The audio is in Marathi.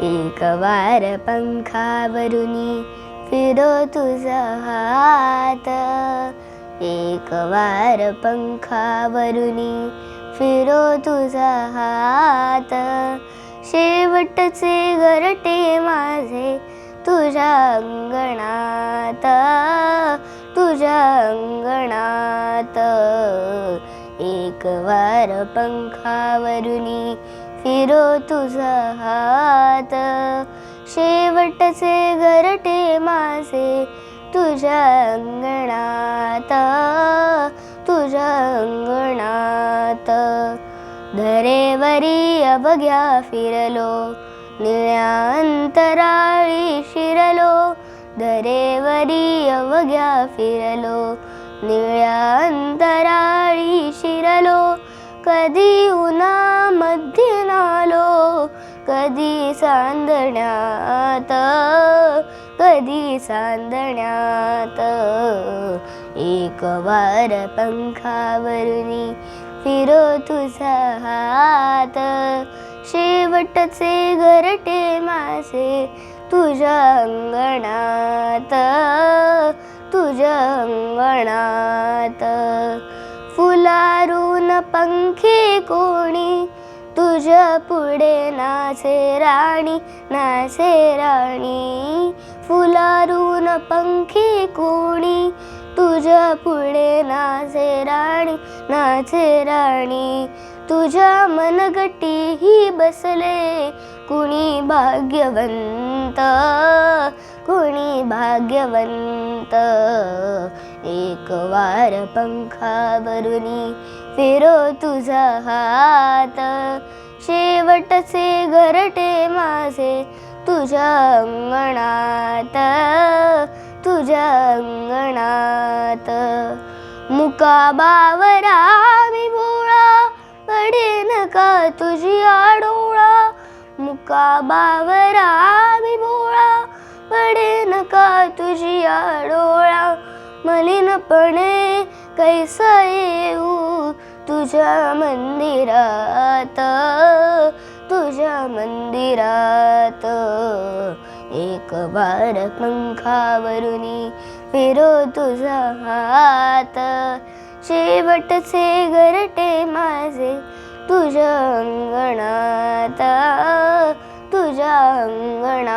एक वार पंखावरुनी फिरो तुझा हात एक वार पंखावरुनी फिरो तुझा हात शेवटचे घरटे माझे तुझ्या अंगणात. तुझ्या अंगणात. एक वार पंखावरुनी फिरो तुझा हात. शेवटचे घरटे माझे तुझ्या अंगणात. तुझ्या अंगणात. धरेवरी अवघ्या फिरलो. निळ्या अंतराळी शिरलो. धरेवरी अवघ्या फिरलो. निळ्या अंतरा कधी उन्हामध्ये नालो कधी सांदण्यात कधी सांदण्यात. एक वार पंखावरुनी फिरो तुझा हात शेवटचे घरटे मासे तुझ्या अंगणात तुझ्या अंगणात. करून पंखी कोणी? तुझ्या पुढे नाचे राणी नाचे राणी. फुलारून पंखी कोणी? तुझ्या पुढे नाचे राणी नाचे राणी. तुझ्या मनगटीही बसले कुणी भाग्यवंत? कुणी भाग्यवंत? एक वार पंखावरुनी फिरो तुझा हात. शेवटचे घरटे माझे तुझ्या अंगणात. तुझ्या अंगणात. मुका बावरा मी भोळा पडे नका तुझी आडोळा. मुका बावरा मी भोळा पडे का तुझी आडोळा. मलिनपणे कैसा येऊ तुझ्या मंदिरात तुझ्या मंदिरात. एक बार पंखावरुनी फिरो तुझा हात. शेवटचे घरटे माझे तुझ्या अंगणात तुझ्या अंगणात.